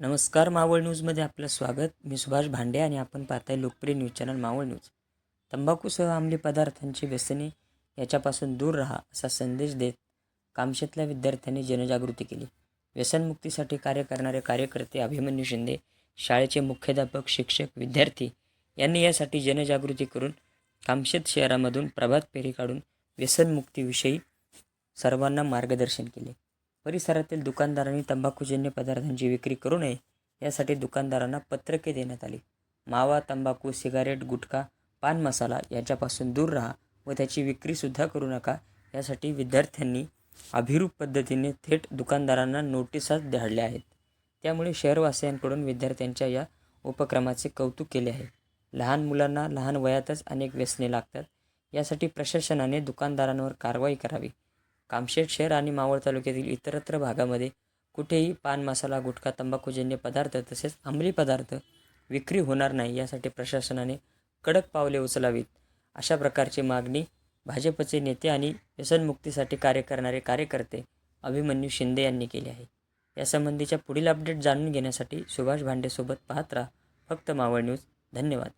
नमस्कार मावळ न्यूजमध्ये आपलं स्वागत. मी सुभाष भांडे आणि आपण पाहताय लोकप्रिय न्यूज चॅनल मावळ न्यूज. तंबाखूसह अंमली पदार्थांची व्यसने याच्यापासून दूर राहा असा संदेश देत कामशेतल्या विद्यार्थ्यांनी जनजागृती केली. व्यसनमुक्तीसाठी कार्य करणारे कार्यकर्ते अभिमन्यू शिंदे शाळेचे मुख्याध्यापक शिक्षक विद्यार्थी यांनी यासाठी जनजागृती करून कामशेत शहरामधून प्रभात फेरी काढून व्यसनमुक्तीविषयी सर्वांना मार्गदर्शन केले. परिसरातील दुकानदारांनी तंबाखूजन्य पदार्थांची विक्री करू नये यासाठी दुकानदारांना पत्रके देण्यात आली. मावा तंबाखू सिगारेट गुटखा पान मसाला याच्यापासून दूर राहा व त्याची विक्रीसुद्धा करू नका. यासाठी विद्यार्थ्यांनी अभिरूप पद्धतीने थेट दुकानदारांना नोटिसाच धाडल्या आहेत. त्यामुळे शहरवासियांकडून विद्यार्थ्यांच्या या उपक्रमाचे कौतुक केले आहे. लहान मुलांना लहान वयातच अनेक व्यसने लागतात. यासाठी प्रशासनाने दुकानदारांवर कारवाई करावी. कामशेत शहर आणि मावळ तालुक्यातील इतरत्र भागामध्ये कुठेही पान मसाला गुटखा तंबाखूजन्य पदार्थ तसेच अंमली पदार्थ विक्री होणार नाही यासाठी प्रशासनाने कडक पावले उचलावीत. अशा प्रकारची मागणी भाजपचे नेते आणि व्यसनमुक्तीसाठी कार्य करणारे कार्यकर्ते अभिमन्यू शिंदे यांनी केली आहे. यासंबंधीच्या पुढील अपडेट जाणून घेण्यासाठी सुभाष भांडेसोबत पाहत राहा. फक्त मावळ न्यूज. धन्यवाद.